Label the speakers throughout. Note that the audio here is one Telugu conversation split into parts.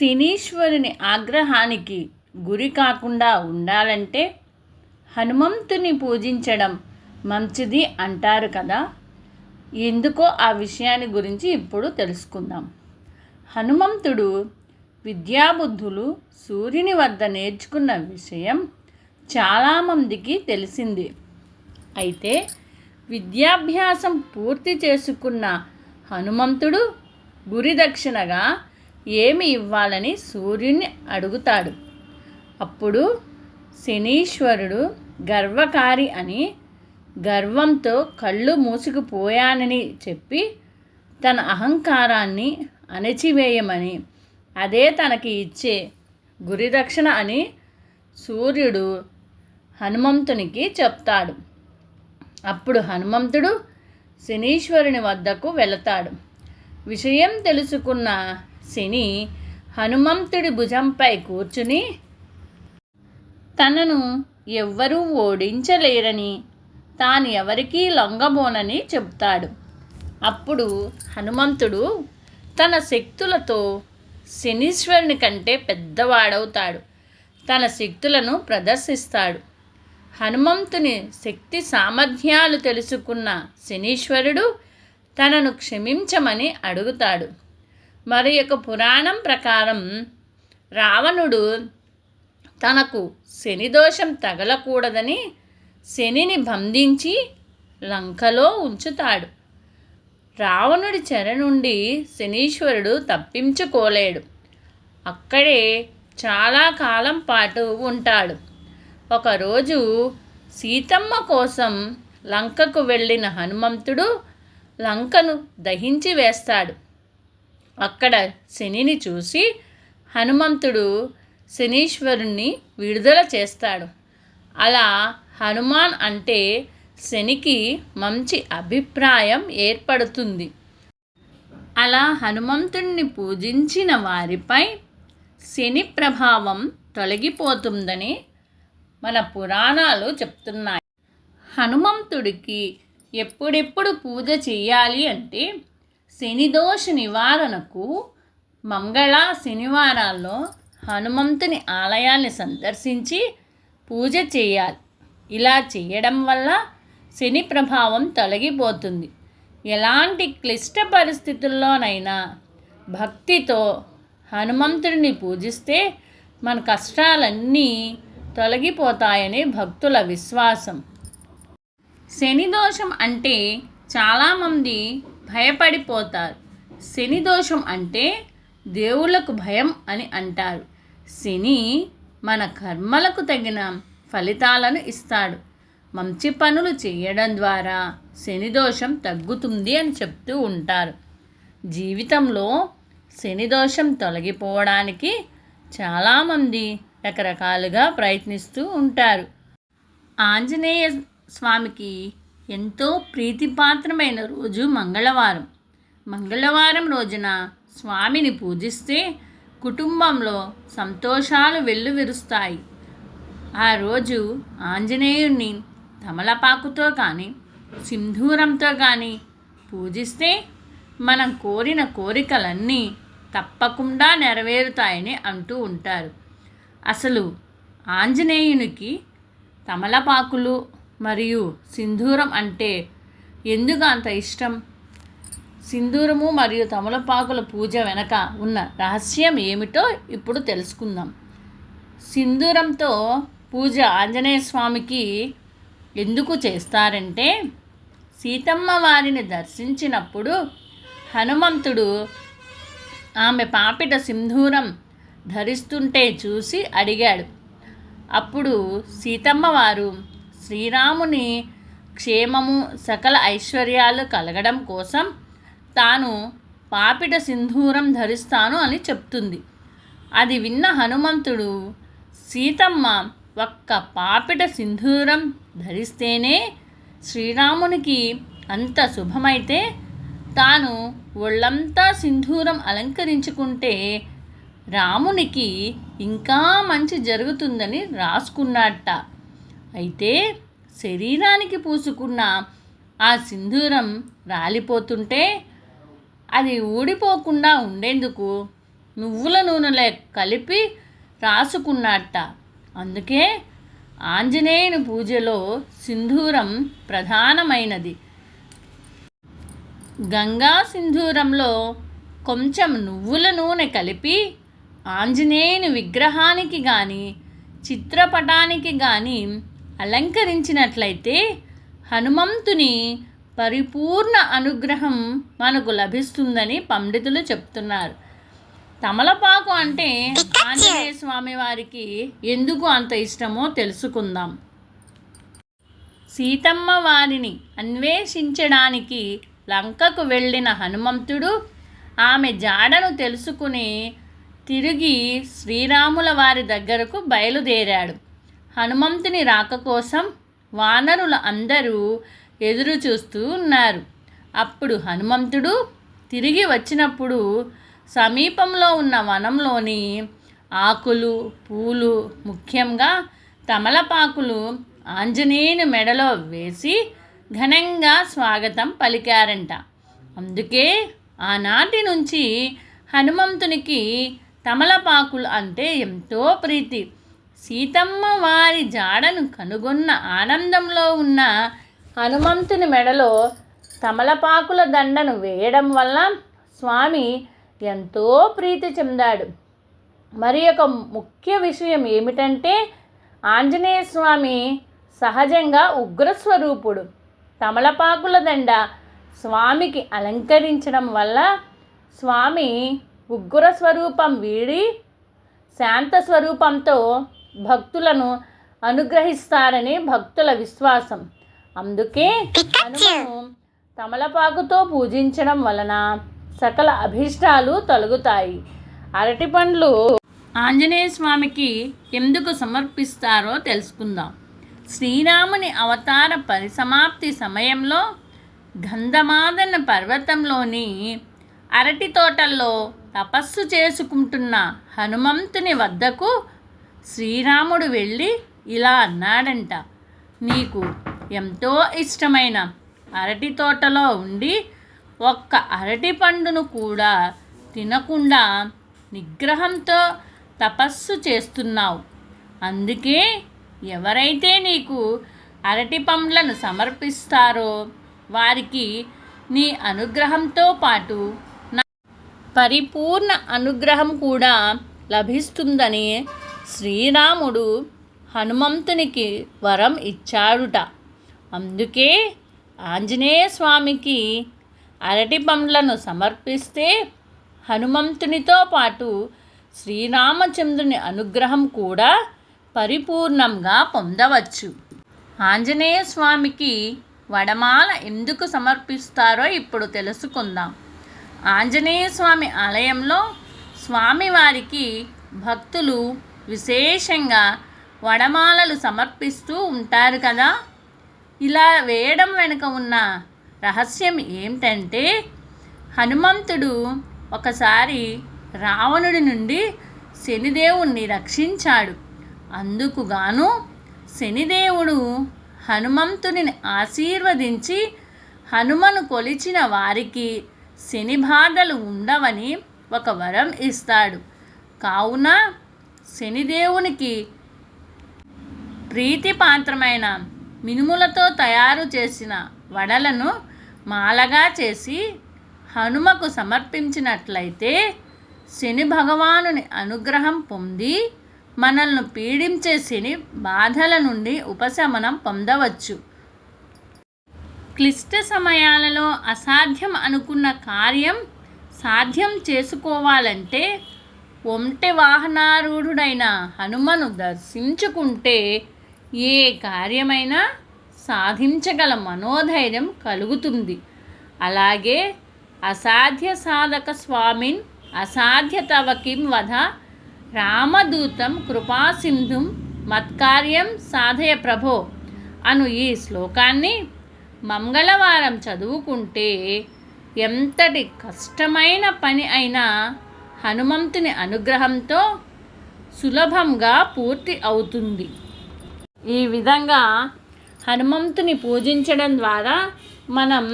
Speaker 1: శనీశ్వరుని ఆగ్రహానికి గురి కాకుండా ఉండాలంటే హనుమంతుని పూజించడం మంచిది అంటారు కదా. ఎందుకో ఆ విషయాన్ని గురించి ఇప్పుడు తెలుసుకుందాం. హనుమంతుడు విద్యాబుద్ధులు సూర్యుని వద్ద నేర్చుకున్న విషయం చాలామందికి తెలిసింది. అయితే విద్యాభ్యాసం పూర్తి చేసుకున్న హనుమంతుడు గురిదక్షిణగా ఏమి ఇవ్వాలని సూర్యుని అడుగుతాడు. అప్పుడు శనీశ్వరుడు గర్వకారి అని గర్వంతో కళ్ళు మూసుకుపోయానని చెప్పి తన అహంకారాన్ని అణచివేయమని అదే తనకి ఇచ్చే గురిదక్షిణ అని సూర్యుడు హనుమంతునికి చెప్తాడు. అప్పుడు హనుమంతుడు శనీశ్వరుని వద్దకు వెళతాడు. విషయం తెలుసుకున్న శని హనుమంతుడి భుజంపై కూర్చుని తనను ఎవ్వరూ ఓడించలేరని తాను ఎవరికీ లొంగబోనని చెప్తాడు అప్పుడు హనుమంతుడు తన శక్తులతో శనీశ్వరుని కంటే పెద్దవాడవుతాడు. తన శక్తులను ప్రదర్శిస్తాడు. హనుమంతుని శక్తి సామర్థ్యాలు తెలుసుకున్న శనీశ్వరుడు తనను క్షమించమని అడుగుతాడు. మరి యొక్క పురాణం ప్రకారం రావణుడు తనకు శని దోషం తగలకూడదని శనిని బంధించి లంకలో ఉంచుతాడు. రావణుడి చెర నుండి శనీశ్వరుడు తప్పించుకోలేడు. అక్కడే చాలా కాలం పాటు ఉంటాడు. ఒకరోజు సీతమ్మ కోసం లంకకు వెళ్ళిన హనుమంతుడు లంకను దహించి వేస్తాడు. అక్కడ శనిని చూసి హనుమంతుడు శనీశ్వరుణ్ణి విడుదల చేస్తాడు. అలా హనుమాన్ అంటే శనికి మంచి అభిప్రాయం ఏర్పడుతుంది. అలా హనుమంతుణ్ణి పూజించిన వారిపై శని ప్రభావం తొలగిపోతుందని మన పురాణాలు చెప్తున్నాయి. హనుమంతుడికి ఎప్పుడెప్పుడు పూజ చేయాలి అంటే శనిదోష నివారణకు మంగళ శనివారాల్లో హనుమంతుని ఆలయాన్ని సందర్శించి పూజ చేయాలి. ఇలా చేయడం వల్ల శని ప్రభావం తొలగిపోతుంది. ఎలాంటి క్లిష్ట పరిస్థితుల్లోనైనా భక్తితో హనుమంతుడిని పూజిస్తే మన కష్టాలన్నీ తొలగిపోతాయని భక్తుల విశ్వాసం. శని దోషం అంటే చాలామంది భయపడిపోతారు. శని దోషం అంటే దేవుళ్ళకు భయం అని అంటారు. శని మన కర్మలకు తగిన ఫలితాలను ఇస్తాడు. మంచి పనులు చేయడం ద్వారా శని దోషం తగ్గుతుంది అని చెప్తూ ఉంటారు. జీవితంలో శని దోషం తొలగిపోవడానికి చాలామంది రకరకాలుగా ప్రయత్నిస్తూ ఉంటారు. ఆంజనేయ స్వామికి ఎంతో ప్రీతిపాత్రమైన రోజు మంగళవారం. మంగళవారం రోజున స్వామిని పూజిస్తే కుటుంబంలో సంతోషాలు వెల్లువిరుస్తాయి. ఆ రోజు ఆంజనేయుణ్ణి తమలపాకుతో కానీ సింధూరంతో కానీ పూజిస్తే మనం కోరిన కోరికలన్నీ తప్పకుండా నెరవేరుతాయని అంటూ ఉంటారు. అసలు ఆంజనేయునికి తమలపాకులు మరియు సింధూరం అంటే ఎందుకు అంత ఇష్టం? సింధూరము మరియు తమలపాకుల పూజ వెనక ఉన్న రహస్యం ఏమిటో ఇప్పుడు తెలుసుకుందాం. సింధూరంతో పూజ ఆంజనేయ స్వామికి ఎందుకు చేస్తారంటే సీతమ్మ వారిని దర్శించినప్పుడు హనుమంతుడు ఆమె పాపిట సింధూరం ధరిస్తుంటే చూసి అడిగాడు. అప్పుడు సీతమ్మ వారు శ్రీరాముని క్షేమము సకల ఐశ్వర్యాలు కలగడం కోసం తాను పాపిట సింధూరం ధరిస్తాను అని చెప్తుంది. అది విన్న హనుమంతుడు సీతమ్మ ఒక్క పాపిట సింధూరం ధరిస్తేనే శ్రీరామునికి అంత శుభమైతే తాను ఒళ్ళంతా సింధూరం అలంకరించుకుంటే రామునికి ఇంకా మంచి జరుగుతుందని రాసుకున్నట్ట అయితే శరీరానికి పూసుకున్న ఆ సింధూరం రాలిపోతుంటే అది ఊడిపోకుండా ఉండేందుకు నువ్వుల నూనెలో కలిపి రాసుకున్నట్ట. అందుకే ఆంజనేయుని పూజలో సింధూరం ప్రధానమైనది. గంగా సింధూరంలో కొంచెం నువ్వుల నూనె కలిపి ఆంజనేయుని విగ్రహానికి కానీ చిత్రపటానికి కానీ అలంకరించినట్లయితే హనుమంతుని పరిపూర్ణ అనుగ్రహం మనకు లభిస్తుందని పండితులు చెప్తున్నారు. తమలపాకు అంటే ఆంజనేయ స్వామి వారికి ఎందుకు అంత ఇష్టమో తెలుసుకుందాం. సీతమ్మ వారిని అన్వేషించడానికి లంకకు వెళ్ళిన హనుమంతుడు ఆమె జాడను తెలుసుకుని తిరిగి శ్రీరాముల వారి దగ్గరకు బయలుదేరాడు. హనుమంతుని రాక కోసం వానరులు అందరూ ఎదురు చూస్తూ ఉన్నారు. అప్పుడు హనుమంతుడు తిరిగి వచ్చినప్పుడు సమీపంలో ఉన్న వనంలోని ఆకులు పూలు ముఖ్యంగా తమలపాకులు ఆంజనేయుని మెడలో వేసి ఘనంగా స్వాగతం పలికారంట. అందుకే ఆనాటి నుంచి హనుమంతునికి తమలపాకులు అంటే ఎంతో ప్రీతి. సీతమ్మ వారి జాడను కనుగొన్న ఆనందంలో ఉన్న హనుమంతుని మెడలో తమలపాకుల దండను వేయడం వల్ల స్వామి ఎంతో ప్రీతి చెందాడు. మరి ఒక ముఖ్య విషయం ఏమిటంటే ఆంజనేయ స్వామి సహజంగా ఉగ్రస్వరూపుడు. తమలపాకుల దండ స్వామికి అలంకరించడం వల్ల స్వామి ఉగ్ర స్వరూపం వీడి శాంత స్వరూపంతో భక్తులను అనుగ్రహిస్తారని భక్తుల విశ్వాసం. అందుకే హనుమను తమలపాకుతో పూజించడం వలన సకల అభీష్టాలు తొలగుతాయి. అరటి పండ్లు ఆంజనేయ స్వామికి ఎందుకు సమర్పిస్తారో తెలుసుకుందాం. శ్రీరాముని అవతార పరిసమాప్తి సమయంలో గంధమాదన పర్వతంలోని అరటి తోటల్లో తపస్సు చేసుకుంటున్న హనుమంతుని వద్దకు శ్రీరాముడు వెళ్ళి ఇలా అన్నాడంట నీకు ఎంతో ఇష్టమైన అరటి తోటలో ఉండి ఒక్క అరటి పండును కూడా తినకుండా నిగ్రహంతో తపస్సు చేస్తున్నావు. అందుకే ఎవరైతే నీకు అరటి పండ్లను సమర్పిస్తారో వారికి నీ అనుగ్రహంతో పాటు నా పరిపూర్ణ అనుగ్రహం కూడా లభిస్తుందని శ్రీరాముడు హనుమంతునికి వరం ఇచ్చాడుట. అందుకే ఆంజనేయ స్వామికి అరటి పండ్లను సమర్పిస్తే హనుమంతునితో పాటు శ్రీరామచంద్రుని అనుగ్రహం కూడా పరిపూర్ణంగా పొందవచ్చు. ఆంజనేయ స్వామికి వడమాల ఎందుకు సమర్పిస్తారో ఇప్పుడు తెలుసుకుందాం. ఆంజనేయ స్వామి ఆలయంలో స్వామివారికి భక్తులు విశేషంగా వడమాలలు సమర్పిస్తూ ఉంటారు కదా. ఇలా వేయడం వెనుక ఉన్న రహస్యం ఏమిటంటే హనుమంతుడు ఒకసారి రావణుడి నుండి శనిదేవుణ్ణి రక్షించాడు. అందుకు గాను శనిదేవుడు హనుమంతుడిని ఆశీర్వదించి హనుమను కొలిచిన వారికి శని బాధలు ఉండవని ఒక వరం ఇస్తాడు. కావున శనిదేవునికి ప్రీతిపాత్రమైన మినుములతో తయారు చేసిన వడలను మాలగా చేసి హనుమకు సమర్పించినట్లయితే శని భగవానుని అనుగ్రహం పొంది మనల్ని పీడించే శని బాధల నుండి ఉపశమనం పొందవచ్చు. క్లిష్ట సమయాలలో అసాధ్యం అనుకున్న కార్యం సాధ్యం చేసుకోవాలంటే ఒంటె వాహనారూఢుడైన హనుమను దర్శించుకుంటే ఏ కార్యమైనా సాధించగల మనోధైర్యం కలుగుతుంది. అలాగే అసాధ్య సాధక స్వామిన్ అసాధ్య వధ రామదూతం కృపాసింధుం మత్కార్యం సాధయ ప్రభో అను ఈ శ్లోకాన్ని మంగళవారం చదువుకుంటే ఎంతటి కష్టమైన పని అయినా హనుమంతుని అనుగ్రహంతో సులభంగా పూర్తి అవుతుంది. ఈ విధంగా హనుమంతుని పూజించడం ద్వారా మనం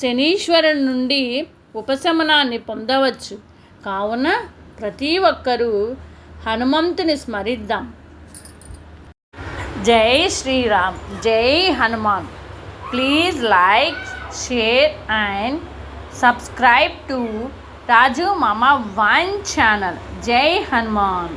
Speaker 1: శనీశ్వరుని నుండి ఉపశమనాన్ని పొందవచ్చు. కావున ప్రతి ఒక్కరూ హనుమంతుని స్మరిద్దాం. జై శ్రీరామ్ జై Hanuman. Please like share and subscribe to Raju Mama one channel. జై హనుమాన్.